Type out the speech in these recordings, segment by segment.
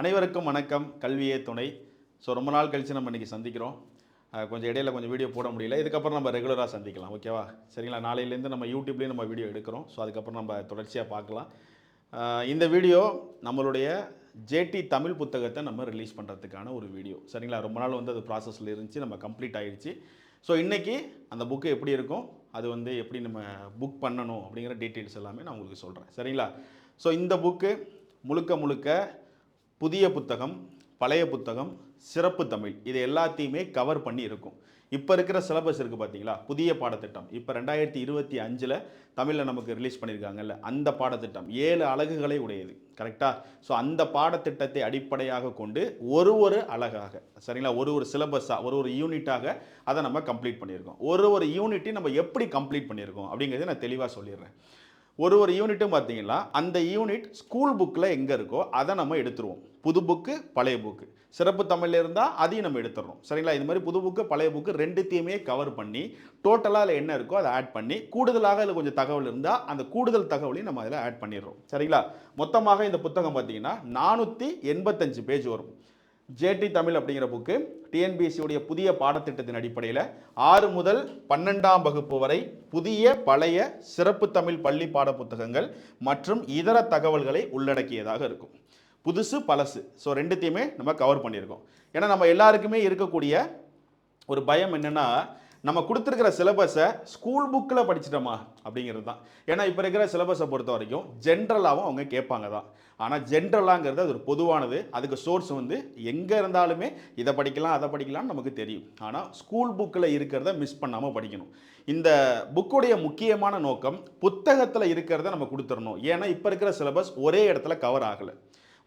அனைவருக்கும் வணக்கம். கல்வியே துணை. ஸோ ரொம்ப நாள் கழித்து நம்ம இன்றைக்கி சந்திக்கிறோம். கொஞ்சம் இடையில கொஞ்சம் வீடியோ போட முடியல. இதுக்கப்புறம் நம்ம ரெகுலராக சந்திக்கலாம் ஓகேவா சரிங்களா? நாளையிலேருந்து நம்ம யூடியூப்லேயும் நம்ம வீடியோ எடுக்கிறோம். ஸோ அதுக்கப்புறம் நம்ம தொடர்ச்சியாக பார்க்கலாம். இந்த வீடியோ நம்மளுடைய ஜேடி தமிழ் புத்தகத்தை நம்ம ரிலீஸ் பண்ணுறதுக்கான ஒரு வீடியோ சரிங்களா? ரொம்ப நாள் வந்து அது ப்ராசஸில் இருந்துச்சு நம்ம கம்ப்ளீட் ஆகிடுச்சு ஸோ இன்றைக்கி அந்த புக்கு எப்படி இருக்கும் அது வந்து எப்படி நம்ம புக் பண்ணணும் அப்படிங்கிற டீட்டெயில்ஸ் எல்லாமே நான் உங்களுக்கு சொல்கிறேன் சரிங்களா? ஸோ இந்த புக்கு முழுக்க முழுக்க புதிய புத்தகம் பழைய புத்தகம் சிறப்பு தமிழ் இது எல்லாத்தையுமே கவர் பண்ணி இருக்கும். இப்போ இருக்கிற சிலபஸ் இருக்குது பார்த்தீங்களா புதிய பாடத்திட்டம். இப்போ ரெண்டாயிரத்தி இருபத்தி அஞ்சில் தமிழில் நமக்கு ரிலீஸ் பண்ணியிருக்காங்கல்ல அந்த பாடத்திட்டம். ஏழு அலகுகளை உடையது. கரெக்டாக ஸோ அந்த பாடத்திட்டத்தை அடிப்படையாக கொண்டு ஒரு ஒரு அழகாக சரிங்களா? ஒரு ஒரு சிலபஸாக ஒரு ஒரு யூனிட்டாக அதை நம்ம கம்ப்ளீட் பண்ணியிருக்கோம். ஒரு ஒரு யூனிட்டையும் நம்ம எப்படி கம்ப்ளீட் பண்ணியிருக்கோம் அப்படிங்கிறத நான் தெளிவாக சொல்லிடுறேன். ஒரு ஒரு யூனிட்டும் பார்த்தீங்கன்னா அந்த யூனிட் ஸ்கூல் புக்கில் எங்கே இருக்கோ அதை நம்ம எடுத்துருவோம். புது புக்கு பழைய புக்கு சிறப்பு தமிழில் இருந்தால் அதையும் நம்ம எடுத்துடுறோம் சரிங்களா? இது மாதிரி புது புக்கு பழைய புக்கு ரெண்டுத்தையுமே கவர் பண்ணி டோட்டலாக அதில் என்ன இருக்கோ அதை ஆட் பண்ணி கூடுதலாக அதில் கொஞ்சம் தகவல் இருந்தால் அந்த கூடுதல் தகவலையும் நம்ம அதில் ஆட் பண்ணிடுறோம். சரிங்களா? மொத்தமாக இந்த புத்தகம் பார்த்தீங்கன்னா நானூற்றி எண்பத்தஞ்சு பேஜ் வரும். ஜேடி தமிழ் அப்படிங்கிற புக்கு டிஎன்பிஎஸ்சியுடைய புதிய பாடத்திட்டத்தின் அடிப்படையில் ஆறு முதல் பன்னெண்டாம் வகுப்பு வரை புதிய பழைய சிறப்பு தமிழ் பள்ளி பாட புத்தகங்கள் மற்றும் இதர தகவல்களை உள்ளடக்கியதாக இருக்கும். புதுசு பழசு. ஸோ ரெண்டுத்தையுமே நம்ம கவர் பண்ணியிருக்கோம். ஏன்னா நம்ம எல்லாருக்குமே இருக்கக்கூடிய ஒரு பயம் என்னென்னா நம்ம கொடுத்துருக்கிற சிலபஸை ஸ்கூல் புக்கில் படிச்சிட்டோமா அப்படிங்கிறது தான். ஏன்னா இப்போ இருக்கிற சிலபஸை பொறுத்த வரைக்கும் ஜென்ரலாகவும் அவங்க கேட்பாங்க தான். ஆனால் ஜென்ரலாங்கிறது அது ஒரு பொதுவானது. அதுக்கு சோர்ஸ் வந்து எங்கே இருந்தாலுமே இதை படிக்கலாம் அதை படிக்கலாம்னு நமக்கு தெரியும். ஆனால் ஸ்கூல் புக்கில் இருக்கிறத மிஸ் பண்ணாமல் படிக்கணும். இந்த புக்குடைய முக்கியமான நோக்கம் புத்தகத்தில் இருக்கிறத நம்ம கொடுத்துடணும். ஏன்னா இப்போ இருக்கிற சிலபஸ் ஒரே இடத்துல கவர் ஆகலை.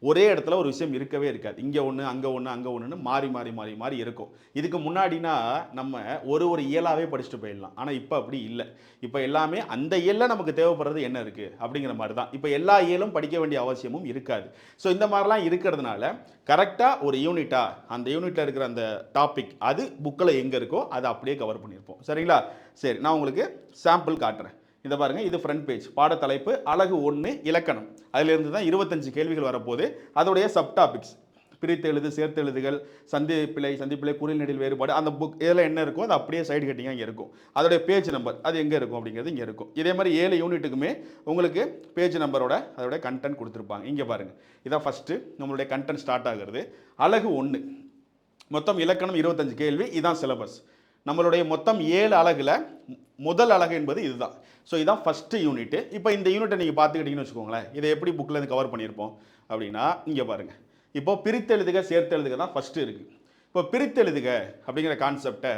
ஒரே இடத்துல ஒரு விஷயம் இருக்கவே இருக்காது. இங்கே ஒன்று அங்கே ஒன்று அங்கே ஒன்றுன்னு மாறி மாறி மாறி மாறி இருக்கும். இதுக்கு முன்னாடினா நம்ம ஒரு ஒரு இயலாகவே படிச்சுட்டு போயிடலாம். ஆனால் இப்போ அப்படி இல்லை. இப்போ எல்லாமே அந்த இயலில் நமக்கு தேவைப்படுறது என்ன இருக்குது அப்படிங்கிற மாதிரி தான் இப்போ எல்லா இயலும் படிக்க வேண்டிய அவசியமும் இருக்காது. ஸோ இந்த மாதிரிலாம் இருக்கிறதுனால கரெக்டாக ஒரு யூனிட்டா அந்த யூனிட்டில் இருக்கிற அந்த டாபிக் அது புக்கில் எங்கே இருக்கோ அதை அப்படியே கவர் பண்ணியிருப்போம். சரிங்களா? சரி நான் உங்களுக்கு சாம்பிள் காட்டுறேன். இதை பாருங்க இது ஃப்ரண்ட் பேஜ் பாடத்தலைப்பு அழகு ஒன்று இலக்கணம். அதிலிருந்து தான் இருபத்தஞ்சு கேள்விகள் வரப்போகுது. அதோடைய சப்டாபிக்ஸ் பிரித்து எழுது சேர்த்து எழுதுகள் சந்திப்பிழை சந்திப்பிழை குறில் நெடில் வேறுபாடு அந்த புக் இதில் என்ன இருக்கோ அது அப்படியே சைடு கட்டிங்காக இங்கே இருக்கும். அதோடைய பேஜ் நம்பர் அது எங்கே இருக்கும் அப்படிங்கிறது இங்கே இருக்கும். இதே மாதிரி ஏழு யூனிட்டுக்குமே உங்களுக்கு பேஜ் நம்பரோட அதோடைய கண்டென்ட் கொடுத்துருப்பாங்க. இங்கே பாருங்கள் இதான் ஃபஸ்ட்டு நம்மளுடைய கண்டென்ட் ஸ்டார்ட் ஆகுறது. அழகு ஒன்று மொத்தம் இலக்கணம் இருபத்தஞ்சு கேள்வி. இதான் சிலபஸ் நம்மளுடைய மொத்தம் ஏழு அலகில் முதல் அழகு என்பது இதுதான். ஸோ இதுதான் ஃபஸ்ட்டு யூனிட்டு இப்போ இந்த யூனிட்டை நீங்கள் பார்த்துக்கிட்டீங்கன்னு வச்சுக்கோங்களேன். இதை எப்படி புக்கில் இருந்து கவர் பண்ணியிருப்போம்? அப்படின்னா இங்கே பாருங்கள் இப்போ பிரித்தெழுதுக சேர்த்தெழுதுக தான் ஃபஸ்ட்டு இருக்குது இப்போ பிரித்தெழுதுக அப்படிங்கிற கான்செப்டை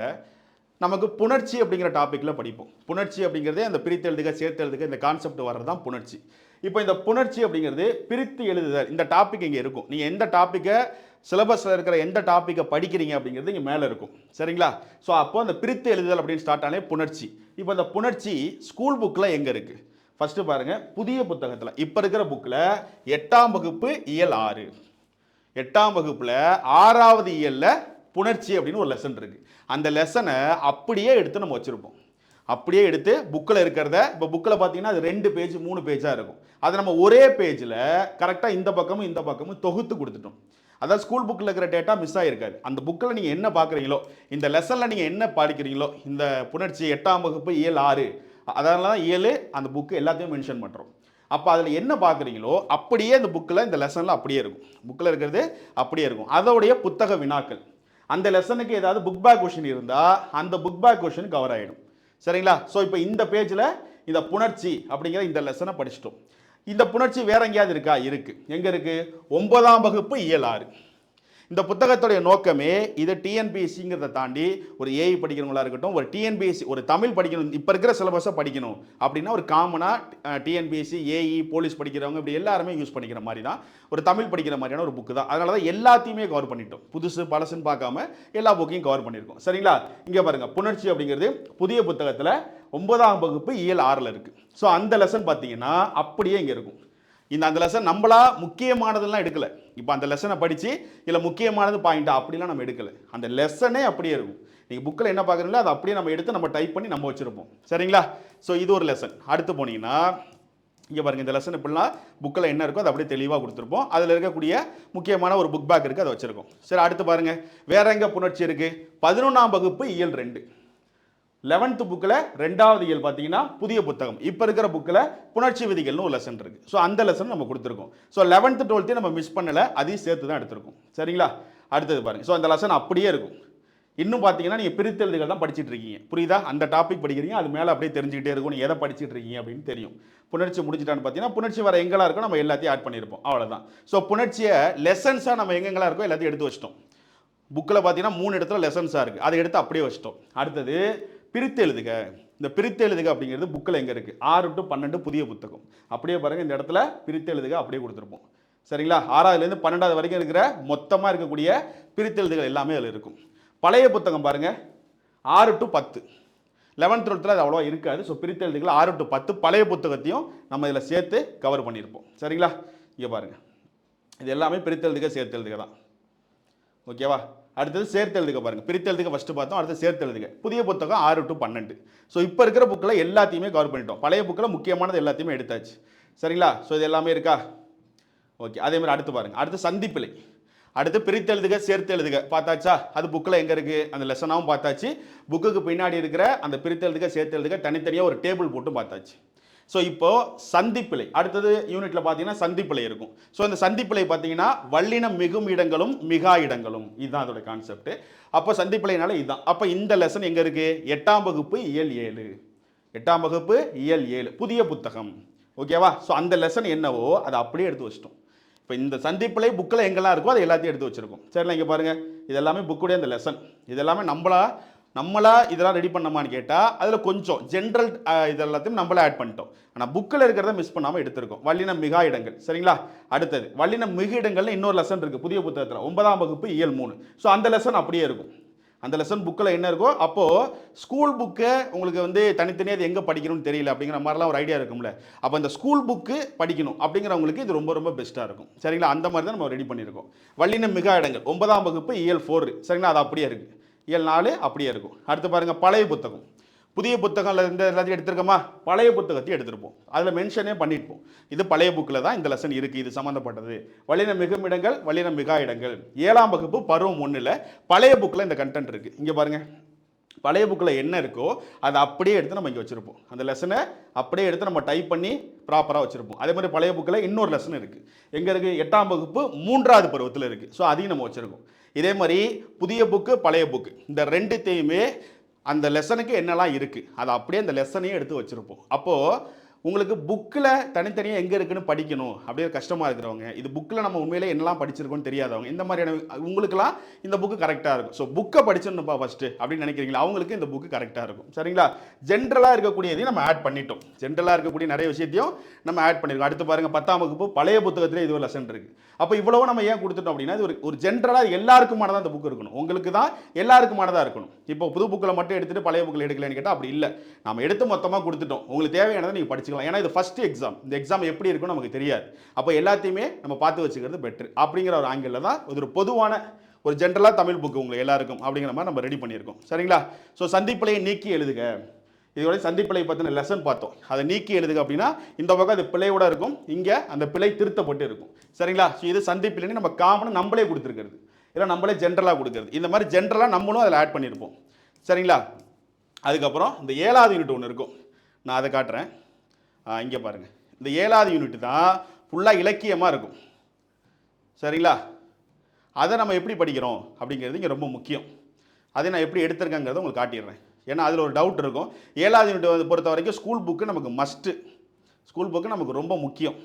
நமக்கு புணர்ச்சி அப்படிங்கிற டாப்பிக்கில் படிப்போம். புணர்ச்சி அப்படிங்கிறதே அந்த பிரித்து எழுதுக சேர்த்து எழுதுக இந்த கான்செப்ட் வர்றது தான் புணர்ச்சி. இப்போ இந்த புணர்ச்சி அப்படிங்கிறது பிரித்து எழுதுதல் இந்த டாபிக் இங்கே இருக்கும். நீங்கள் எந்த டாப்பிக்கை சிலபஸில் இருக்கிற எந்த டாப்பிக்கை படிக்கிறீங்க அப்படிங்கிறது இங்கே மேலே இருக்கும். சரிங்களா? ஸோ அப்போ அந்த பிரித்து எழுதுதல் அப்படின்னு ஸ்டார்ட் ஆனே புணர்ச்சி. இப்போ அந்த புணர்ச்சி ஸ்கூல் புக்கில் எங்கே இருக்குது ஃபஸ்ட்டு பாருங்கள் புதிய புத்தகத்தில். இப்போ இருக்கிற புக்கில் எட்டாம் வகுப்பு இயல் ஆறு. எட்டாம் வகுப்பில் ஆறாவது இயலில் புணர்ச்சி அப்படின்னு ஒரு லெசன் இருக்குது அந்த லெசனை அப்படியே எடுத்து நம்ம வச்சுருப்போம். அப்படியே எடுத்து புக்கில் இருக்கிறத இப்போ புக்கில் பார்த்தீங்கன்னா அது ரெண்டு பேஜ் மூணு பேஜாக இருக்கும். அதை நம்ம ஒரே பேஜில் கரெக்டாக இந்த பக்கமும் இந்த பக்கமும் தொகுத்து கொடுத்துட்டோம். அதாவது ஸ்கூல் புக்கில் இருக்கிற டேட்டா மிஸ் ஆகிருக்காது அந்த புக்கில் நீங்கள் என்ன பார்க்குறீங்களோ இந்த லெசனில் நீங்கள் என்ன படிக்கிறீங்களோ இந்த புணர்ச்சி எட்டாம் வகுப்பு இயல் ஆறு அதனால தான் ஏழு அந்த புக்கு எல்லாத்தையும் மென்ஷன் பண்ணுறோம் அப்போ அதில் என்ன பார்க்குறீங்களோ அப்படியே இந்த புக்கில் இந்த லெசனில் அப்படியே இருக்கும். புக்கில் இருக்கிறது அப்படியே இருக்கும். அதோடைய புத்தக வினாக்கள். அந்த லெசனுக்கு ஏதாவது புக் பேக் கொஷின் இருந்தால் அந்த புக் பேக் கொஷின் கவர் ஆகிடும் சரிங்களா? ஸோ இப்போ இந்த பேஜில் இந்த புணர்ச்சி அப்படிங்கிற இந்த லெசனை படிச்சிட்டோம். இந்த புணர்ச்சி வேற எங்கேயாவது இருக்கா? இருக்குது எங்கே இருக்குது ஒன்பதாம் வகுப்பு இயலாறு. இந்த புத்தகத்துடைய நோக்கமே இது டிஎன்பிஎஸ்சிங்கிறத தாண்டி ஒரு ஏஐ படிக்கிறவங்களா இருக்கட்டும் ஒரு டிஎன்பிஎஸ்சி ஒரு தமிழ் படிக்கணும் இப்போ இருக்கிற சிலபஸை படிக்கணும் அப்படின்னா ஒரு காமனாக டிஎன்பிஎஸ்சி ஏஇ போலீஸ் படிக்கிறவங்க இப்படி எல்லாருமே யூஸ் பண்ணிக்கிற மாதிரி தான் ஒரு தமிழ் படிக்கிற மாதிரியான ஒரு புக்கு தான். அதனால தான் எல்லாத்தையுமே கவர் பண்ணிட்டோம். புதுசு பழசுன்னு பார்க்காம எல்லா புக்கையும் கவர் பண்ணியிருக்கோம். சரிங்களா? இங்கே பாருங்கள் புணர்ச்சி அப்படிங்கிறது புதிய புத்தகத்தில் ஒன்பதாம் வகுப்பு இயல் ஆறில் இருக்குது ஸோ அந்த லெசன் பார்த்தீங்கன்னா அப்படியே இங்கே இருக்கும். இந்த அந்த லெசன் நம்மளா முக்கியமானதெல்லாம் எடுக்கலை. இப்போ அந்த லெசனை படித்து இதில் முக்கியமானது பாயிண்ட்டாக அப்படிலாம் நம்ம எடுக்கலை. அந்த லெசனே அப்படியே இருக்கும். நீங்கள் புக்கில் என்ன பார்க்குறீங்களோ அதை அப்படியே நம்ம எடுத்து நம்ம டைப் பண்ணி நம்ம வச்சுருப்போம். சரிங்களா? ஸோ இது ஒரு லெசன் அடுத்து போனீங்கன்னா இங்கே பாருங்கள் இந்த லெசன் இப்படிலாம் புக்கில் என்ன இருக்கோ அதை அப்படியே தெளிவாக கொடுத்துருப்போம். அதில் இருக்கக்கூடிய முக்கியமான ஒரு புக் பேக் இருக்குது அதை வச்சுருக்கோம். சரி அடுத்து பாருங்கள் வேற எங்கே புணர்ச்சி இருக்குது பதினொன்றாம் வகுப்பு இயல் ரெண்டு. லெவன்த்து புக்கில் ரெண்டாவது இயல் பார்த்தீங்கன்னா புதிய புத்தகம். இப்போ இருக்கிற புக்கில் புணர்ச்சி விதிகள்னு ஒரு லெசன் இருக்குது ஸோ அந்த லெசன் நம்ம கொடுத்துருக்கோம். ஸோ லெவன்த்து டுவெல்த்தையும் நம்ம மிஸ் பண்ணலை அதையும் சேர்த்து தான் எடுத்திருக்கோம். சரிங்களா? அடுத்தது பாருங்கள் ஸோ அந்த லெசன் அப்படியே இருக்கும். இன்னும் பார்த்தீங்கன்னா நீங்கள் பிரித்தெழுதுகள் தான் படிச்சுட்டு இருக்கீங்க. புரியுதா? அந்த டாபிக் படிக்கிறீங்க அது மேலே அப்படியே தெரிஞ்சுக்கிட்டே இருக்கும். நீ எதை படிச்சுட்டு இருக்கீங்க அப்படின்னு தெரியும். புணர்ச்சி முடிச்சிட்டான்னு பார்த்தீங்கன்னா புணர்ச்சி வர எங்கெல்லாம் இருக்கோ நம்ம எல்லாத்தையும் ஆட் பண்ணியிருப்போம். அவ்வளோதான் ஸோ புணர்ச்சியை லெசன்ஸாக நம்ம எங்கெங்கெல்லாம் இருக்கோ எல்லாத்தையும் எடுத்து வச்சிட்டோம். புக்கில் பார்த்தீங்கன்னா மூணு இடத்துல லெசன்ஸாக இருக்குது அதை எடுத்து அப்படியே வச்சிட்டோம். அடுத்தது பிரித்து எழுதுக. இந்த பிரித்து எழுதுக அப்படிங்கிறது புக்கில் எங்கே இருக்குது? ஆறு டு பன்னெண்டு புதிய புத்தகம். அப்படியே பாருங்கள் இந்த இடத்துல பிரித்து எழுதுக அப்படியே கொடுத்துருப்போம். சரிங்களா? ஆறாவதுலேருந்து பன்னெண்டாவது வரைக்கும் இருக்கிற மொத்தமாக இருக்கக்கூடிய பிரித்தெழுதுகள் எல்லாமே அதில் இருக்கும். பழைய புத்தகம் பாருங்கள் ஆறு டு பத்து. லெவன்த் டுவெல்த்தில் அது அவ்வளோவா இருக்காது. ஸோ பிரித்தெழுதுகள் ஆறு டு பத்து. பழைய புத்தகத்தையும் நம்ம இதில் சேர்த்து கவர் பண்ணியிருப்போம். சரிங்களா? இங்கே பாருங்கள் இது எல்லாமே பிரித்தெழுதுக சேர்த்து எழுதுக தான். ஓகேவா அடுத்தது சேர்த்து எழுதுக பாருங்க. ஃபஸ்ட்டு பார்த்தோம் அடுத்து சேர்த்து எழுதுக. புதிய புத்தகம் ஆறு டு பன்னெண்டு. ஸோ இப்போ இருக்கிற புக்கில் எல்லாத்தையுமே கவர் பண்ணிட்டோம். பழைய புக்கில் முக்கியமானது எல்லாத்தையுமே எடுத்தாச்சு. சரிங்களா? ஸோ இது எல்லாமே இருக்கா? ஓகே அதே மாதிரி அடுத்து பாருங்கள் அடுத்து சந்திப்பிலை. அடுத்து பிரித்தெழுதுக சேர்த்து எழுதுக. பார்த்தாச்சா? அது புக்கில் எங்கே இருக்குது அந்த லெசனாகவும் பார்த்தாச்சு. புக்குக்கு பின்னாடி இருக்கிற அந்த பிரித்தெழுதுக சேர்த்து எழுதுக தனித்தனியாக ஒரு டேபிள் போட்டு பார்த்தாச்சு. ஸோ இப்போ சந்திப்பிலை. அடுத்தது யூனிட்ல பார்த்தீங்கன்னா சந்திப்பிலை இருக்கும். ஸோ இந்த சந்திப்பிலை பார்த்தீங்கன்னா வல்லினம் மிகும் இடங்களும் மிகா இடங்களும். இதுதான் அதோட கான்செப்ட் அப்போ சந்திப்பிலைனால இதுதான். அப்போ இந்த லெசன் எங்கே இருக்கு? எட்டாம் வகுப்பு இயல் ஏழு. எட்டாம் வகுப்பு இயல் ஏழு. புதிய புத்தகம். ஓகேவா ஸோ அந்த லெசன் என்னவோ அதை அப்படியே எடுத்து வச்சிட்டோம். இப்போ இந்த சந்திப்பிலை புக்கில் எங்கெல்லாம் இருக்கோ அதை எல்லாத்தையும் எடுத்து வச்சிருக்கோம். சரிங்களா? இங்கே பாருங்கள் இது எல்லாமே புக்குடைய அந்த லெசன் இதெல்லாமே நம்மளா நம்மளா இதெல்லாம் ரெடி பண்ணோமான்னு கேட்டால் அதில் கொஞ்சம் ஜென்ரல் இது எல்லாத்தையும் நம்மளே ஆட் பண்ணிட்டோம். ஆனால் புக்கில் இருக்கிறத மிஸ் பண்ணாமல் எடுத்திருக்கோம். வல்லின மிகா இடங்கள். சரிங்களா? அடுத்தது வல்லின மிகு இடங்கள்னு இன்னொரு லெசன் இருக்குது புதிய புத்தகத்தில். ஒன்பதாம் வகுப்பு இயல் மூணு. ஸோ அந்த லெசன் அப்படியே இருக்கும். அந்த லெசன் புக்கில் என்ன இருக்கோ அப்போது ஸ்கூல் புக்கை உங்களுக்கு வந்து தனித்தனியாக அது எங்கே படிக்கணும்னு தெரியல அப்படிங்கிற மாதிரிலாம் ஒரு ஐடியா இருக்கும்ல. அப்போ அந்த ஸ்கூல் புக்கு படிக்கணும் அப்படிங்கிறவங்களுக்கு இது ரொம்ப ரொம்ப பெஸ்ட்டாக இருக்கும். சரிங்களா? அந்த மாதிரி தான் நம்ம ரெடி பண்ணியிருக்கோம். வல்லினம் மிகா இடங்கள். ஒன்பதாம் வகுப்பு இயல் ஃபோர் சரிங்களா? அது அப்படியே இருக்குது ஏழு நாலு அப்படியே இருக்கும். அடுத்து பாருங்கள் பழைய புத்தகம். புதிய புத்தகம்ல இந்த எல்லாத்தையும் எடுத்திருக்கோமா? பழைய புத்தகத்தையும் எடுத்திருப்போம். அதில் மென்ஷனே பண்ணியிருப்போம். இது பழைய புக்கில் தான் இந்த லெசன் இருக்குது இது சம்மந்தப்பட்டது வல்லின மிகும் இடங்கள் வல்லின மிகா இடங்கள். ஏழாம் வகுப்பு பருவம் ஒன்றில் பழைய புக்கில் இந்த கண்டென்ட் இருக்குது இங்கே பாருங்கள் பழைய புக்கில் என்ன இருக்கோ அதை அப்படியே எடுத்து நம்ம இங்கே வச்சுருப்போம். அந்த லெசனை அப்படியே எடுத்து நம்ம டைப் பண்ணி ப்ராப்பராக வச்சுருப்போம். அதே மாதிரி பழைய புக்கில் இன்னொரு லெசன் இருக்குது எங்கே இருக்குது எட்டாம் வகுப்பு மூன்றாவது பருவத்தில் இருக்குது ஸோ அதையும் நம்ம வச்சுருக்கோம். இதே மாதிரி புதிய புக்கு பழைய புக்கு இந்த ரெண்டுத்தையுமே அந்த லெசனுக்கு என்னெல்லாம் இருக்குது அதை அப்படியே அந்த லெசனையும் எடுத்து வச்சுருப்போம். அப்போது உங்களுக்கு புக்கில் தனித்தனியாக எங்கே இருக்குன்னு படிக்கணும். அப்படியே கஷ்டமாக இருக்கிறவங்க. இது புக்கில் நம்ம உண்மையிலே என்னெல்லாம் படிச்சிருக்கோம்னு தெரியாதவங்க. இந்த மாதிரியான உங்களுக்குலாம் இந்த புக்கு கரெக்டாக இருக்கும். ஸோ புக்கை படிச்சிடணும்ப்பா ஃபஸ்ட்டு அப்படின்னு நினைக்கிறீங்களா? அவங்களுக்கு இந்த புக்கு கரெக்டாக இருக்கும். சரிங்களா? ஜென்ரலாக இருக்கக்கூடியதையும் நம்ம ஆட் பண்ணிட்டோம். ஜென்ரலாக இருக்கக்கூடிய நிறைய விஷயத்தையும் நம்ம ஆட் பண்ணியிருக்கோம் அடுத்து பாருங்கள் பத்தாம் வகுப்பு பழைய புத்தகத்திலே இது ஒரு லெசன் இருக்குது அப்போ இவ்வளவு நம்ம ஏன் கொடுத்துட்டோம் அப்படின்னா இது ஒரு ஒரு ஜென்ரலாக எல்லாருக்குமானதாக இந்த புக் இருக்கணும். உங்களுக்கு தான் எல்லாருக்குமானதாக இருக்கணும். இப்போ புது புக்கில் மட்டும் எடுத்துகிட்டு பழைய புக்கில் எடுக்கலன்னு கேட்டால் அப்படி இல்லை. நம்ம எடுத்து மொத்தமாக கொடுத்துட்டோம். உங்களுக்கு தேவையானதை நீங்கள் வச்சுக்கலாம். ஏன்னா இது ஃபஸ்ட்டு எக்ஸாம் இந்த எக்ஸாம் எப்படி இருக்கும்னு நமக்கு தெரியாது. அப்போ எல்லாத்தையுமே நம்ம பார்த்து வச்சுக்கிறது பெட்ரு அப்படிங்கிற ஒரு ஆங்கிளில் தான் இது ஒரு பொதுவான ஒரு ஜென்ரலாக தமிழ் புக்கு உங்களுக்கு எல்லாருக்கும் அப்படிங்கிற மாதிரி நம்ம ரெடி பண்ணியிருக்கோம். சரிங்களா? ஸோ சந்திப்பிலையை நீக்கி எழுதுக. இதோட சந்திப்பிலை பற்றின லெசன் பார்த்தோம். அதை நீக்கி எழுதுக அப்படின்னா இந்த பக்கம் அது பிழையோட இருக்கும். இங்கே அந்த பிழை திருத்தப்பட்டு இருக்கும். சரிங்களா? ஸோ இது சந்திப்பிலைன்னு நம்ம காமனாக நம்மளே கொடுத்துருக்கிறது. இல்லை நம்மளே ஜென்ரலாக கொடுக்குறது. இந்த மாதிரி ஜென்ரலாக நம்மளும் அதில் ஆட் பண்ணியிருப்போம் சரிங்களா? அதுக்கப்புறம் இந்த ஏழாவது யூனிட் ஒன்று இருக்கும். நான் அதை காட்டுறேன். இங்கே பாருங்கள் இந்த ஏழாவது யூனிட் தான் ஃபுல்லாக இலக்கியமாக இருக்கும். சரிங்களா? அதை நம்ம எப்படி படிக்கிறோம் அப்படிங்கிறது இங்கே ரொம்ப முக்கியம். அதை நான் எப்படி எடுத்திருக்கேங்கிறத உங்களுக்கு காட்டிடுறேன். ஏன்னா அதில் ஒரு டவுட் இருக்கும். ஏழாவது யூனிட் வந்து பொறுத்த வரைக்கும் ஸ்கூல் புக்கு நமக்கு மஸ்ட்டு ஸ்கூல் புக்கு நமக்கு ரொம்ப முக்கியம்.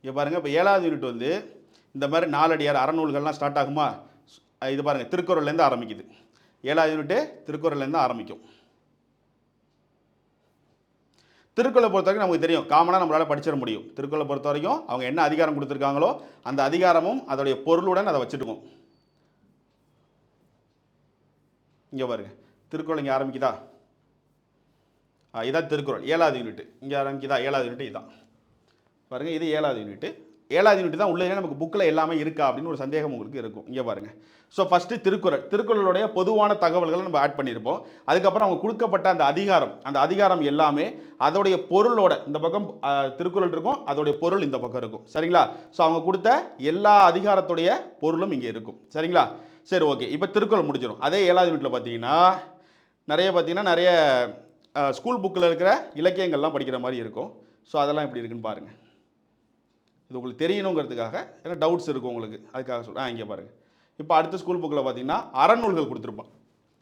இங்கே பாருங்கள் இப்போ ஏழாவது யூனிட் வந்து இந்த மாதிரி நாலடியார் அறநூல்கள்லாம் ஸ்டார்ட் ஆகுமா? இது பாருங்கள் திருக்குறள்லேருந்து ஆரம்பிக்குது. ஏழாவது யூனிட்டு திருக்குறள்லேருந்து ஆரம்பிக்கும். திருக்குறளை பொறுத்த வரைக்கும் நமக்கு தெரியும் காமனாக நம்மளால் படிச்சிட முடியும். திருக்குறளை பொறுத்த வரைக்கும் அவங்க என்ன அதிகாரம் கொடுத்துருக்காங்களோ அந்த அதிகாரமும் அதோடைய பொருளுடன் அதை வச்சுருக்கோம் இங்கே பாருங்க திருக்குறள் இங்கே ஆரம்பிக்குதா? ஆ, இதான் திருக்குறள் ஏழாவது யூனிட் இங்கே ஆரம்பிக்குதா? ஏழாவது யூனிட்டு இதான். பாருங்க இது ஏழாவது யூனிட்டு. ஏழாவது யூனிட் தான் உள்ளே நமக்கு புக்கில் எல்லாமே இருக்கா அப்படின்னு ஒரு சந்தேகம் உங்களுக்கு இருக்கும். இங்கே பாருங்கள் ஸோ ஃபஸ்ட்டு திருக்குறள். திருக்குறளுடைய பொதுவான தகவல்களை நம்ம ஆட் பண்ணியிருப்போம். அதுக்கப்புறம் அவங்க கொடுக்கப்பட்ட அந்த அதிகாரம் அந்த அதிகாரம் எல்லாமே அதோடைய பொருளோட இந்த பக்கம் திருக்குறள் இருக்கும் அதோடைய பொருள் இந்த பக்கம் இருக்கும். சரிங்களா? ஸோ அவங்க கொடுத்த எல்லா அதிகாரத்துடைய பொருளும் இங்கே இருக்கும். சரிங்களா? சரி ஓகே இப்போ திருக்குறள் முடிஞ்சிடும். அதே ஏழாவது யூனிட்டில் பார்த்தீங்கன்னா நிறைய பார்த்தீங்கன்னா நிறைய ஸ்கூல் புக்கில் இருக்கிற இலக்கியங்கள்லாம் படிக்கிற மாதிரி இருக்கும். ஸோ அதெல்லாம் எப்படி இருக்குன்னு பாருங்கள் இது உங்களுக்கு தெரியணுங்கிறதுக்காக ஏன்னா டவுட்ஸ் இருக்கும் உங்களுக்கு. அதுக்காக சொல்கிறேன் ஆ இங்கே பாருங்கள் இப்போ அடுத்த ஸ்கூல் புக்கில் பார்த்தீங்கன்னா அறநூல்கள் கொடுத்துருப்பான்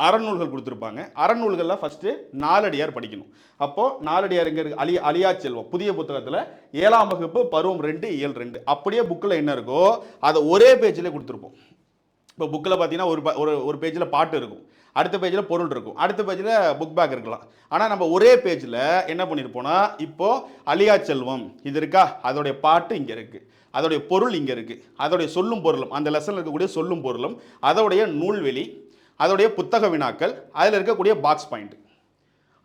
அறநூல்கள் கொடுத்துருப்பாங்க. அறநூல்களில் ஃபஸ்ட்டு நாலடியார் படிக்கணும். அப்போது நாலடியார் அலி அலியா செல்வம் புதிய புத்தகத்தில் ஏழாம் வகுப்பு பருவம் ரெண்டு இயல் ரெண்டு. அப்படியே புக்கில் என்ன இருக்கோ அதை ஒரே பேஜில் கொடுத்துருப்போம். இப்போ புக்கில் பார்த்தீங்கன்னா ஒரு ப- ஒரு ஒரு பேஜில் பாட்டு இருக்கும். அடுத்த பேஜில் பொருள் இருக்கும். அடுத்த பேஜில் புக் பேக் இருக்கலாம். ஆனால் நம்ம ஒரே பேஜில் என்ன பண்ணியிருப்போம்னா இப்போது அலியா செல்வம் இது இருக்கா? அதோடைய பாட்டு இங்கே இருக்குது அதோடைய பொருள் இங்கே இருக்குது அதோடைய சொல்லும் பொருளும் அந்த லெசனில் இருக்கக்கூடிய சொல்லும் பொருளும் அதோடைய நூல்வெளி அதோடைய புத்தக வினாக்கள் அதில் இருக்கக்கூடிய பாக்ஸ் பாயிண்ட்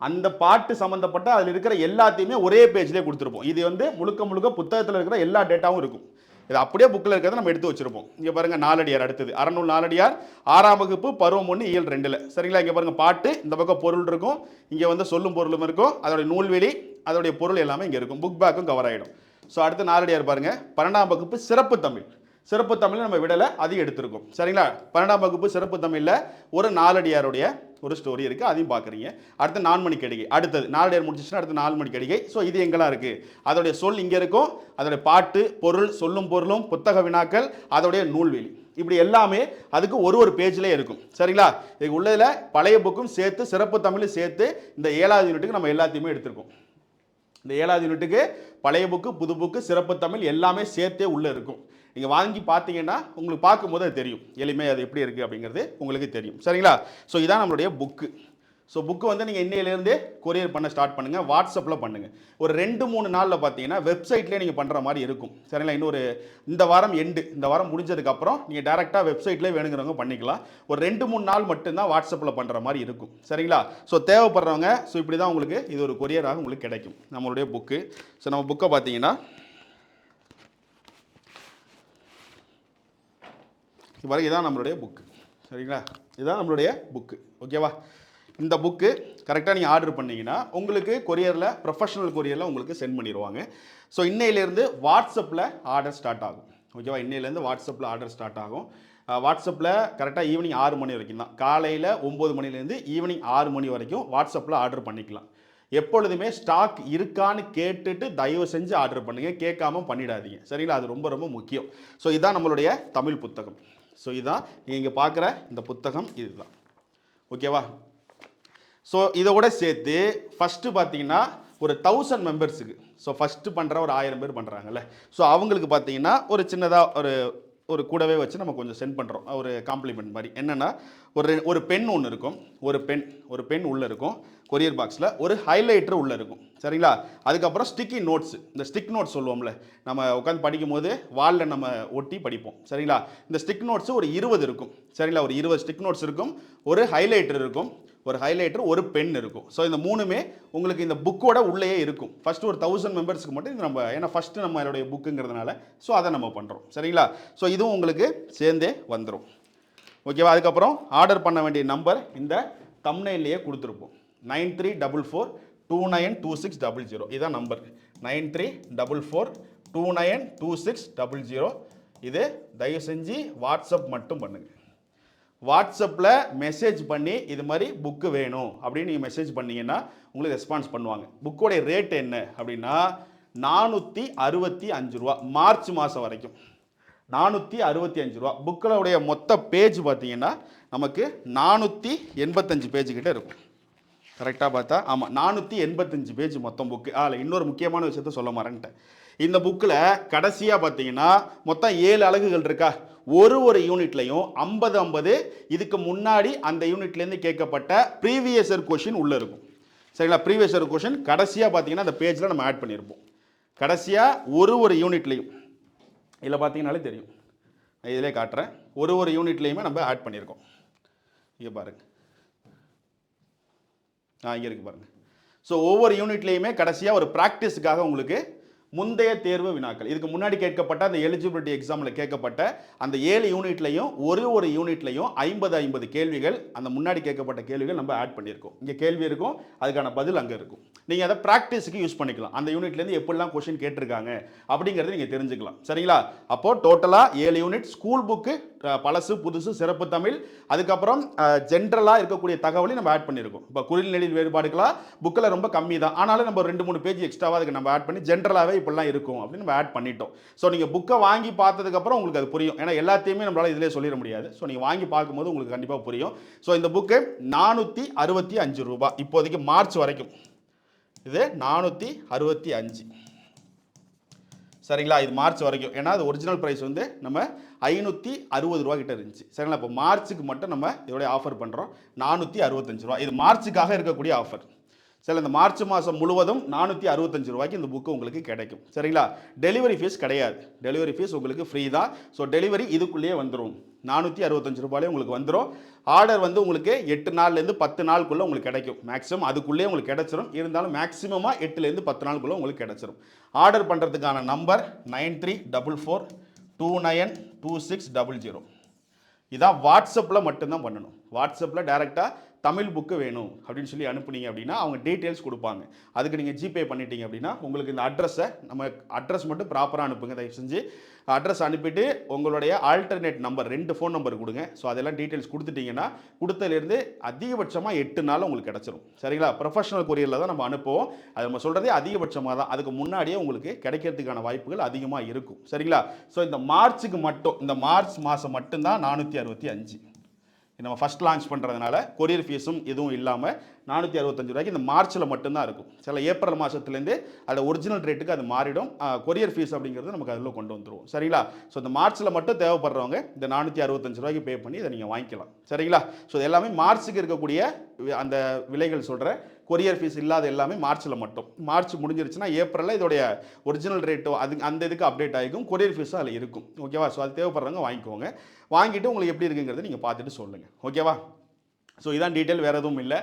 அந்த பாட்டு சம்மந்தப்பட்ட அதில் இருக்கிற எல்லாத்தையுமே ஒரே பேஜ்லேயே கொடுத்துருப்போம். இது வந்து முழுக்க முழுக்க புத்தகத்தில் இருக்கிற எல்லா டேட்டாவும் இருக்கும். இது அப்படியே புக்கில் இருக்கிறத நம்ம எடுத்து வச்சிருப்போம். இங்கே பாருங்கள் நாலடியார் அடுத்தது. அறநூல் நாலடியார் ஆறாம் வகுப்பு பருவம் ஒன்று இயல் ரெண்டில். சரிங்களா? இங்கே பாருங்கள் பாட்டு இந்த பக்கம் பொருள் இருக்கும். இங்கே வந்து சொல்லும் பொருளும் இருக்கும். அதோடைய நூல்வெளி அதோடைய பொருள் எல்லாமே இங்கே இருக்கும். புக் பேக்கும் கவர் ஆகிடும் ஸோ அடுத்து நாலடியார் பாருங்கள் பன்னெண்டாம் வகுப்பு சிறப்பு தமிழ். சிறப்பு தமிழ் நம்ம விடலை அதையும் எடுத்திருக்கோம். சரிங்களா? பன்னெண்டாம் வகுப்பு சிறப்பு தமிழில் ஒரு நாலடியாருடைய ஒரு ஸ்டோரி இருக்குது அதையும் பார்க்குறீங்க. அடுத்து மணிக்கு கடிகை அடுத்தது நாலடியார் முடிச்சிச்சுன்னா அடுத்து நாலு மணி கடிகை ஸோ இது எங்கெல்லாம் இருக்குது அதோடைய சொல் இங்கே இருக்கும். அதோடைய பாட்டு பொருள் சொல்லும் பொருளும் புத்தக வினாக்கள் அதோடைய நூல்வெளி. இப்படி எல்லாமே அதுக்கு ஒரு ஒரு பேஜ்லேயே இருக்கும். சரிங்களா? இதுக்கு உள்ளதில் பழைய புக்கும் சேர்த்து சிறப்பு தமிழும் சேர்த்து இந்த ஏழாவது யூனிட்டுக்கு நம்ம எல்லாத்தையுமே எடுத்திருக்கோம். இந்த ஏழாவது யூனிட்டுக்கு பழைய புக்கு புது புக்கு சிறப்பு தமிழ் எல்லாமே சேர்த்தே உள்ளே இருக்கும். நீங்கள் வாங்கி பார்த்தீங்கன்னா உங்களுக்கு பார்க்கும்போது அது தெரியும். எளிமையாக அது எப்படி இருக்குது அப்படிங்கிறது உங்களுக்கு தெரியும். சரிங்களா? ஸோ இதான் நம்மளுடைய புக்கு ஸோ புக்கு வந்து நீங்கள் இன்னையிலேருந்தே கொரியர் பண்ண ஸ்டார்ட் பண்ணுங்கள் வாட்ஸ்அப்பில் பண்ணுங்கள் ஒரு ரெண்டு மூணு நாளில் பார்த்தீங்கன்னா வெப்சைட்லேயே நீங்கள் பண்ணுற மாதிரி இருக்கும். சரிங்களா? இன்னொரு இந்த வாரம் எண்டு இந்த வாரம் முடிஞ்சதுக்கப்புறம் நீங்கள் டேரெக்டாக வெப்சைட்லேயே வேணுங்கிறவங்க பண்ணிக்கலாம். ஒரு ரெண்டு மூணு நாள் மட்டும்தான் வாட்ஸ்அப்பில் பண்ணுற மாதிரி இருக்கும். சரிங்களா? ஸோ தேவைப்படுறவங்க ஸோ இப்படி தான் உங்களுக்கு இது ஒரு கொரியராக உங்களுக்கு கிடைக்கும். நம்மளுடைய புக்கு ஸோ நம்ம புக்கை பார்த்தீங்கன்னா இது வரைக்கும் இதான் நம்மளுடைய புக்கு சரிங்களா? இதுதான் நம்மளுடைய புக்கு ஓகேவா இந்த புக்கு கரெக்டாக நீங்கள் ஆர்டர் பண்ணிங்கன்னா உங்களுக்கு கொரியரில் ப்ரொஃபஷனல் கொரியரில் உங்களுக்கு சென்ட் பண்ணிடுவாங்க. ஸோ இன்னையிலேருந்து வாட்ஸ்அப்பில் ஆர்டர் ஸ்டார்ட் ஆகும். ஓகேவா இன்னையிலேருந்து வாட்ஸ்அப்பில் ஆர்டர் ஸ்டார்ட் ஆகும். வாட்ஸ்அப்பில் கரெக்டாக ஈவினிங் ஆறு மணி வரைக்கும் தான். காலையில் ஒம்பது மணிலேருந்து ஈவினிங் ஆறு மணி வரைக்கும் வாட்ஸ்அப்பில் ஆர்டர் பண்ணிக்கலாம். எப்பொழுதுமே ஸ்டாக் இருக்கான்னு கேட்டுட்டு தயவு செஞ்சு ஆர்டர் பண்ணுங்கள் கேட்காம பண்ணிடாதீங்க. சரிங்களா? அது ரொம்ப ரொம்ப முக்கியம். ஸோ இதுதான் நம்மளுடைய தமிழ் புத்தகம். ஸோ இதுதான் நீங்கள் பார்க்குற இந்த புத்தகம் இதுதான். ஓகேவா ஸோ இதோட சேர்த்து ஃபஸ்ட்டு பார்த்தீங்கன்னா ஒரு தௌசண்ட் மெம்பர்ஸுக்கு ஸோ ஃபஸ்ட்டு பண்ணுற ஒரு ஆயிரம் பேர் பண்ணுறாங்கல்ல ஸோ அவங்களுக்கு பார்த்தீங்கன்னா ஒரு சின்னதாக ஒரு ஒரு கூடவே வச்சு நம்ம கொஞ்சம் சென்ட் பண்ணுறோம் ஒரு காம்ப்ளிமெண்ட் மாதிரி. என்னென்னா ஒரு ஒரு பென் ஒன்று இருக்கும். ஒரு பென் ஒரு பென் உள்ளே இருக்கும். கொரியர் பாக்ஸில் ஒரு ஹைலைட்டர் உள்ளே இருக்கும். சரிங்களா? அதுக்கப்புறம் ஸ்டிக்கி நோட்ஸ் இந்த ஸ்டிக் நோட்ஸ் சொல்லுவோம்ல நம்ம உட்காந்து படிக்கும்போது வாலில் நம்ம ஒட்டி படிப்போம். சரிங்களா? இந்த ஸ்டிக் நோட்ஸ் ஒரு இருபது இருக்கும். சரிங்களா? ஒரு இருபது ஸ்டிக் நோட்ஸ் இருக்கும். ஒரு ஹைலைட்டர் இருக்கும். ஒரு ஹைலைட்டர் ஒரு பென் இருக்கும். ஸோ இந்த மூணுமே உங்களுக்கு இந்த புக்கோட உள்ளேயே இருக்கும். ஃபஸ்ட்டு ஒரு தௌசண்ட் மெம்பர்ஸ்க்கு மட்டும் இது நம்ம ஏன்னா ஃபஸ்ட்டு நம்மளுடைய புக்குங்கிறதுனால ஸோ அதை நம்ம பண்ணுறோம் சரிங்களா? ஸோ இதுவும் உங்களுக்கு சேர்ந்தே வந்துடும் ஓகேவா அதுக்கப்புறம் ஆர்டர் பண்ண வேண்டிய நம்பர் இந்த தம்னையிலேயே கொடுத்துருப்போம். Nine three double four two nine two six double zero. இதான் number nine three double four two nine two six double zero. இது தயவு செஞ்சு வாட்ஸ்அப் மட்டும் பண்ணுங்கள் வாட்ஸ்அப்பில் மெசேஜ் பண்ணி இது மாதிரி புக்கு வேணும் அப்படின்னு நீங்கள் மெசேஜ் பண்ணீங்கன்னா உங்களுக்கு ரெஸ்பான்ஸ் பண்ணுவாங்க. புக்கோடைய ரேட் என்ன அப்படின்னா நானூற்றி அறுபத்தி அஞ்சு ரூபா மார்ச் மாதம் வரைக்கும். நானூற்றி அறுபத்தி அஞ்சு ரூபா. புக்களுடைய மொத்த பேஜ் பார்த்தீங்கன்னா நமக்கு நானூற்றி எண்பத்தஞ்சு பேஜ் கிட்டே இருக்கும். கரெக்டாக பார்த்தா? ஆமாம் நானூற்றி எண்பத்தஞ்சு பேஜ் மொத்தம் புக்கு அதில் இன்னொரு முக்கியமான விஷயத்த சொல்ல மாறேன்ட்டேன் இந்த புக்கில் கடைசியாக பார்த்தீங்கன்னா மொத்தம் ஏழு அலகுகள் இருக்கா? ஒரு ஒரு யூனிட்லையும் ஐம்பது ஐம்பது இதுக்கு முன்னாடி அந்த யூனிட்லேருந்து கேட்கப்பட்ட ப்ரீவியஸ் இயர் கொஷின் உள்ளே இருக்கும். சரிங்களா? ப்ரீவியஸ் இயர் கொஷின் கடைசியாக பார்த்தீங்கன்னா அந்த பேஜில் நம்ம ஆட் பண்ணியிருப்போம் கடைசியாக ஒரு ஒரு யூனிட்லேயும் இதில் பார்த்தீங்கனாலே தெரியும். நான் இதிலே காட்டுறேன். ஒரு ஒரு யூனிட்லேயுமே நம்ம ஆட் பண்ணியிருக்கோம் இங்கே பாருங்கள் ஆ இங்கே இருக்குது பாருங்கள் ஸோ ஒவ்வொரு யூனிட்லேயுமே கடைசியாக ஒரு ப்ராக்டிஸுக்காக உங்களுக்கு முந்தைய தேர்வு வினாக்கள். இதுக்கு முன்னாடி கேட்கப்பட்ட அந்த எலிஜிபிலிட்டி எக்ஸாமில் கேட்கப்பட்ட அந்த ஏழு யூனிட்லையும் ஒரு ஒரு யூனிட்லையும் ஐம்பது ஐம்பது கேள்விகள் அந்த முன்னாடி கேட்கப்பட்ட கேள்விகள் நம்ம ஆட் பண்ணியிருக்கோம். இங்கே கேள்வி இருக்கும் அதுக்கான பதில் அங்கே இருக்கும். நீங்கள் அதை ப்ராக்டிஸுக்கு யூஸ் பண்ணிக்கலாம். அந்த யூனிட்லேருந்து எப்படிலாம் கொஷின் கேட்டிருக்காங்க அப்படிங்கிறத நீங்கள் தெரிஞ்சுக்கலாம். சரிங்களா? அப்போது டோட்டலாக ஏழு யூனிட் ஸ்கூல் புக்கு பழசு புதுசு சிறப்பு தமிழ். அதுக்கப்புறம் ஜென்ரலாக இருக்கக்கூடிய தகவலை நம்ம ஆட் பண்ணியிருக்கோம். இப்போ குரில் நெடில் வேறுபாடுகளாக புக்கில் ரொம்ப கம்மி தான் ஆனாலும் நம்ம ரெண்டு மூணு பேஜ் எக்ஸ்ட்ராவாக அதுக்கு நம்ம ஆட் பண்ணி ஜென்ரலாகவே இப்படிலாம் இருக்கும் அப்படின்னு நம்ம ஆட் பண்ணிட்டோம். ஸோ நீங்கள் புக்கை வாங்கி பார்த்ததுக்கப்புறம் உங்களுக்கு அது புரியும். ஏன்னா எல்லாத்தையுமே நம்மளால் இதிலே சொல்லிட முடியாது. ஸோ நீங்கள் வாங்கி பார்க்கும்போது உங்களுக்கு கண்டிப்பாக புரியும். ஸோ இந்த புக்கு நானூற்றி அறுபத்தி அஞ்சு ரூபாய். இப்போதைக்கு மார்ச் வரைக்கும். இது நானூற்றி அறுபத்தி அஞ்சு. சரிங்களா? இது மார்ச் வரைக்கும். ஏன்னா அது ஒரிஜினல் ப்ரைஸ் வந்து நம்ம ஐநூற்றி அறுபது ரூபா கிட்ட இருந்துச்சு. சரிங்களா? இப்போ மார்ச்சுக்கு மட்டும் நம்ம இதோடைய ஆஃபர் பண்ணுறோம் நானூற்றி அறுபத்தஞ்சு ரூபா இது மார்ச்சுக்காக இருக்கக்கூடிய ஆஃபர் சரி இந்த மார்ச் மாதம் முழுவதும் நானூற்றி அறுபத்தஞ்சு ரூபாய்க்கு இந்த புக்கு உங்களுக்கு கிடைக்கும். சரிங்களா? டெலிவரி ஃபீஸ் கிடையாது. டெலிவரி ஃபீஸ் உங்களுக்கு ஃப்ரீ தான். ஸோ டெலிவரி இதுக்குள்ளேயே வந்துடும் நானூற்றி அறுபத்தஞ்சு ரூபாயிலே உங்களுக்கு வந்துடும் ஆர்டர் வந்து உங்களுக்கு எட்டு நாள்லேருந்து பத்து நாளுக்குள்ளே உங்களுக்கு கிடைக்கும். மேக்ஸிமம் அதுக்குள்ளேயே உங்களுக்கு கிடச்சிரும். இருந்தாலும் மேக்ஸிமமாக எட்டுலேருந்து பத்து நாளுக்குள்ளே உங்களுக்கு கிடச்சிரும். ஆர்டர் பண்ணுறதுக்கான number nine three double four two nine two six double zero இதான் வாட்ஸ்அப்பில் மட்டும்தான் பண்ணணும். வாட்ஸ்அப்பில் டேரெக்டாக தமிழ் புக்கு வேணும் அப்படின்னு சொல்லி அனுப்புனீங்க அப்படின்னா அவங்க டீட்டெயில்ஸ் கொடுப்பாங்க. அதுக்கு நீங்கள் ஜிபே பண்ணிட்டீங்க அப்படின்னா உங்களுக்கு இந்த அட்ரஸை நம்ம அட்ரஸ் மட்டும் ப்ராப்பராக அனுப்புங்க. தயவு செஞ்சு அட்ரஸ் அனுப்பிட்டு உங்களுடைய ஆல்டர்னேட் நம்பர் ரெண்டு ஃபோன் நம்பர் கொடுங்க. ஸோ அதெல்லாம் டீட்டெயில்ஸ் கொடுத்துட்டிங்கன்னா கொடுத்ததுலேருந்து அதிகபட்சமாக எட்டு நாள் உங்களுக்கு கிடச்சிரும். சரிங்களா? ப்ரொஃபஷனல் கொரியரில் தான் நம்ம அனுப்புவோம். அது நம்ம சொல்கிறதே அதிகபட்சமாக தான். அதுக்கு முன்னாடியே உங்களுக்கு கிடைக்கிறதுக்கான வாய்ப்புகள் அதிகமாக இருக்கும். சரிங்களா? ஸோ இந்த மார்ச்சுக்கு மட்டும் இந்த மார்ச் மாதம் மட்டும்தான் நானூற்றி அறுபத்தி அஞ்சு. நம்ம ஃபஸ்ட் லான்ச் பண்ணுறதுனால கொரியர் ஃபீஸும் எதுவும் இல்லாமல் நானூற்றி அறுபத்தஞ்சு ரூபாய்க்கு இந்த மார்ச்சில் மட்டும்தான் இருக்கும். சில ஏப்ரல் மாதத்துலேருந்து அதோட ஒரிஜினல் ரேட்டுக்கு அது மாறிடும். கொரியர் ஃபீஸ் அப்படிங்கிறது நமக்கு அதில் கொண்டு வந்துருவோம் சரிங்களா? ஸோ இந்த மார்ச்சில் மட்டும் தேவைப்படுறவங்க இந்த நானூற்றி அறுபத்தஞ்சு ரூபாய்க்கு பே பண்ணி இதை நீங்கள் வாங்கிக்கலாம். சரிங்களா? ஸோ இது எல்லாமே மார்ச்சுக்கு இருக்கக்கூடிய அந்த விலைகள் சொல்கிற கொரியர் ஃபீஸ் இல்லாத எல்லாமே மார்ச்சில் மட்டும். மார்ச் முடிஞ்சிருச்சுன்னா ஏப்ரலில் இதோடைய ஒரிஜினல் ரேட்டோ அது அந்த இதுக்கு அப்டேட் ஆகிக்கும். கொரியர் ஃபீஸும் அதில் இருக்கும். ஓகேவா? ஸோ அது தேவைப்படுறவங்க வாங்கிக்கோங்க. வாங்கிட்டு உங்களுக்கு எப்படி இருக்குங்கிறத நீங்கள் பார்த்துட்டு சொல்லுங்கள் ஓகேவா? ஸோ இதான் டீட்டெயில் வேறு எதுவும் இல்லை.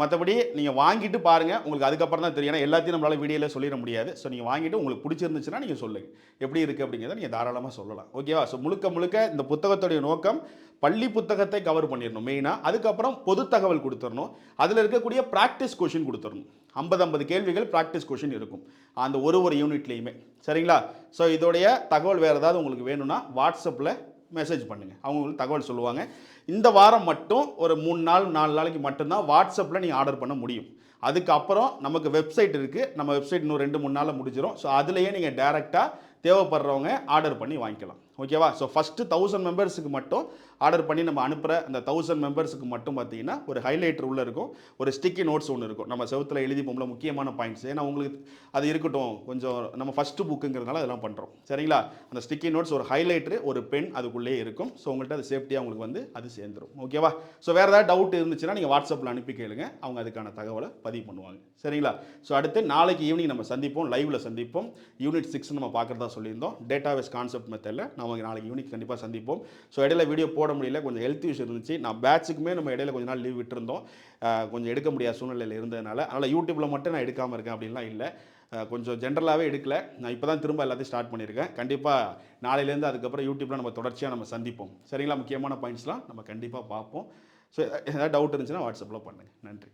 மற்றபடி நீங்கள் வாங்கிட்டு பாருங்கள் உங்களுக்கு அதுக்கப்புறம் தான் தெரியும். ஏன்னா எல்லாத்தையும் நம்மளால் வீடியோவில் சொல்லிட முடியாது. ஸோ நீங்கள் வாங்கிட்டு உங்களுக்கு பிடிச்சிருந்துச்சுன்னா நீங்கள் சொல்லுங்கள் எப்படி இருக்குது அப்படிங்கிறத நீங்கள் தாராளமாக சொல்லலாம். ஓகேவா ஸோ முழுக்க முழுக்க இந்த புத்தகத்துடைய நோக்கம் பள்ளி புத்தகத்தை கவர் பண்ணிடணும் மெயினாக அதுக்கப்புறம் பொது தகவல் கொடுத்துடணும். அதில் இருக்கக்கூடிய ப்ராக்டிஸ் கொஷின் கொடுத்துடணும். ஐம்பது ஐம்பது கேள்விகள் ப்ராக்டிஸ் கொஷின் இருக்கும். அந்த ஒரு ஒரு யூனிட்லேயுமே சரிங்களா? ஸோ இதோடைய தகவல் வேறு ஏதாவது உங்களுக்கு வேணும்னா வாட்ஸ்அப்பில் மெசேஜ் பண்ணுங்கள் அவங்க உங்களுக்கு தகவல் சொல்லுவாங்க. இந்த வாரம் மட்டும் ஒரு மூணு நாள் நாலு நாளைக்கு மட்டும்தான் வாட்ஸ்அப்பில் நீங்கள் ஆர்டர் பண்ண முடியும். அதுக்கப்புறம் நமக்கு வெப்சைட் இருக்குது நம்ம வெப்சைட் இன்னும் ரெண்டு மூணு நாளில் முடிஞ்சிடும் ஸோ அதுலேயே நீங்கள் டேரெக்டாக தேவைப்படுறவங்க ஆர்டர் பண்ணி வாங்கிக்கலாம். ஓகேவா ஸோ ஃபஸ்ட்டு தௌசண்ட் மெம்பர்ஸுக்கு மட்டும் ஆர்டர் பண்ணி நம்ம அனுப்புகிற அந்த தௌசண்ட் மெம்பர்ஸுக்கு மட்டும் பார்த்தீங்கன்னா ஒரு ஹைலைட்டர் உள்ளே இருக்கும். ஒரு ஸ்டிக்கி நோட்ஸ் ஒன்று இருக்கும். நம்ம செவத்தில் எழுதி போகும்போது முக்கியமான பாயிண்ட்ஸ் ஏன்னா உங்களுக்கு அது இருக்கட்டும். கொஞ்சம் நம்ம ஃபஸ்ட்டு புக்குங்கிறதுனால அதெல்லாம் பண்ணுறோம் சரிங்களா? அந்த ஸ்டிக்கி நோட்ஸ் ஒரு ஹைலைட்ரு ஒரு பென் அதுக்குள்ளேயே இருக்கும். ஸோ உங்கள்கிட்ட அது சேஃப்டியாக உங்களுக்கு வந்து அது சேர்ந்துரும். ஓகேவா ஸோ வேறு ஏதாவது டவுட் இருந்துச்சுன்னா நீங்கள் வாட்ஸ்அப்பில் அனுப்பி கேளுங்க. அவங்க அதுக்கான தகவலை பதிவு பண்ணுவாங்க. சரிங்களா? ஸோ அடுத்து நாளைக்கு ஈவினிங் நம்ம சந்திப்போம். லைவில் சந்திப்போம். யூனிட் சிக்ஸ் நம்ம பார்க்குறதா சொல்லியிருந்தோம். டேட்டாபேஸ் கான்செப்ட் மெத்தடில் நம்ம நாளைக்கு யூனிட் கண்டிப்பாக சந்திப்போம். ஸோ இடையில வீடியோ போட முடியல கொஞ்சம் ஹெல்த் இஷ்யூ இருந்துச்சு. நான் பேட்சுக்குமே நம்ம இடையில கொஞ்ச நாள் லீவ் விட்டுருந்தோம். கொஞ்சம் எடுக்க முடியாத சூழ்நிலையில் இருந்ததுனால அதனால் யூடியூப்பில் மட்டும் நான் எடுக்காமல் இருக்கேன் அப்படின்லாம் இல்லை. கொஞ்சம் ஜென்ரலாகவே எடுக்கல. நான் இப்போ தான் திரும்ப எல்லாத்தையும் ஸ்டார்ட் பண்ணியிருக்கேன். கண்டிப்பாக நாளையிலேருந்து அதுக்கப்புறம் யூடியூப்பில் நம்ம தொடர்ச்சியாக நம்ம சந்திப்போம். சரிங்களா? முக்கியமான பாயிண்ட்ஸ்லாம் நம்ம கண்டிப்பாக பார்ப்போம். ஸோ ஏதாவது டவுட் இருந்துச்சுன்னா வாட்ஸ்அப்பில் பண்ணுங்கள் நன்றி.